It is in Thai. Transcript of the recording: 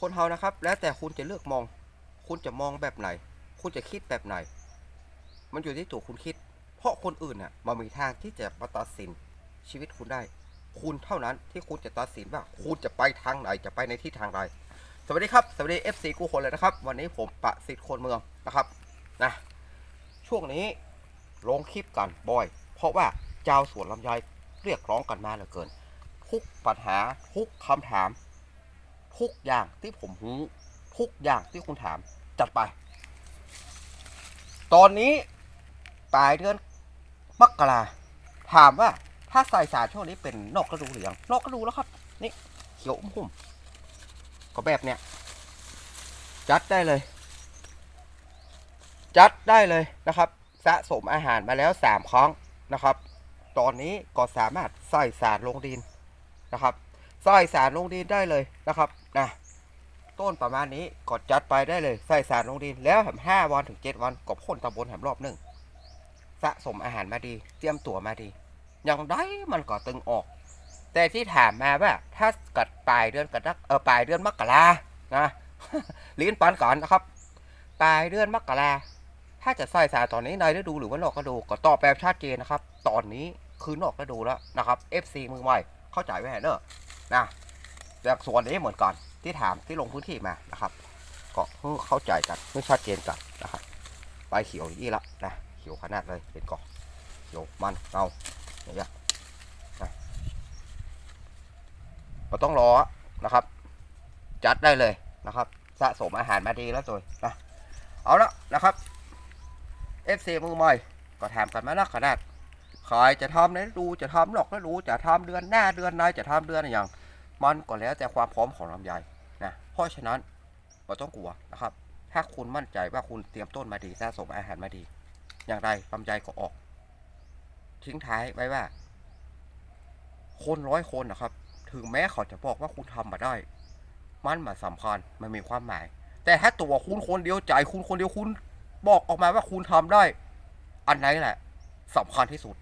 คนเฮานะครับ แล้วแต่คุณจะเลือกมอง คุณจะมองแบบไหน คุณจะคิดแบบไหน มันอยู่ที่ตัวคุณคิด เพราะคนอื่นน่ะมันมีทางที่จะมาตัดสินชีวิตคุณได้ คุณเท่านั้นที่คุณจะตัดสินว่า คุณจะไปทางไหนจะไปในทิศทางใดสวัสดีครับสวัสดี FC กูคนเลยนะครับ วันนี้ผมประสิทธิ์คนเมืองนะครับนะช่วงนี้ลงคลิปกันบ่อย เพราะว่าเจ้าสวนลำไยเรียกร้องกันมาเหลือเกิน ทุกปัญหาทุกคำถาม ทุกอย่างที่ผมรู้ทุกอย่างที่คุณถามจัดไป ตอนนี้ปลายเดือนมกราถามว่าถ้าใส่สารช่วงนี้เป็นนอกฤดูหรือยังนอกฤดูแล้วครับ นี่เขียวอุ้มหุ่มก็แบบเนี้ยจัดได้เลย จัดได้เลยนะครับ สะสมอาหารมาแล้วสามครั้งนะครับ ตอนนี้ก็สามารถใส่สารลงดินนะครับ ใส่สารลงดินได้เลยนะครับ นะต้นประมาณนี้ก็จัดไปได้เลยใส่สารลงดินแล้วแหมห้าวันถึงเจ็ดวันก็พ่นตำบลแหมรอบหนึ่งสะสมอาหารมาดี เตรียมตัวมาดี อย่างได้มันก็ตึงออก แต่ที่ถามมาว่า ถ้ากัดปลายเดือนกรกเออปลายเดือนมกรานะลิ้นปันก่อนนะครับ ปลายเดือนมกราถ้าจะใส่สารตอนนี้ในฤดูหรือว่านอกฤดูก็ตอบแบบชัดเจนนะครับ ตอนนี้คือนอกฤดูแล้วนะครับ FC มือใหม่เข้าใจไว้ให้เนอะนะ จากส่วนนี้เหมือนกันที่ถามที่ลงพื้นที่มานะครับก็เข้าใจกันเพิ่ชัดเจนกันนะครับใบเขียวยี่ละนะเขียวขนาดเลยเป็นกอกเขียวมันเงาอย่างเงี้ยนะก็ต้องรอนะครับ จัดได้เลยนะครับ สะสมอาหารมาดีแล้วตัวนะเอาละนะครับ FC มือใหม่ก็ถามกันมาล้วขนาดใครจะทำในฤดูจะทำหรอกฤดูจะทำเดือนหน้าเดือนไหนจะทำเดือนอย่าง มันก็แล้วแต่ความพร้อมของลำไยนะเพราะฉะนั้นก็ต้องกลัวนะครับ ถ้าคุณมั่นใจว่าคุณเตรียมต้นมาดีสะสมอาหารมาดี อย่างไรลำไยก็ออก ทิ้งท้ายไว้ว่า คนร้อยคนนะครับ ถึงแม้เขาจะบอกว่าคุณทำมาได้ มันมาสำคัญมันมีความหมาย แต่ถ้าตัวคุณคนเดียวใจคุณคนเดียวคุณบอกออกมาว่าคุณทำได้ อันไหนแหละสำคัญที่สุด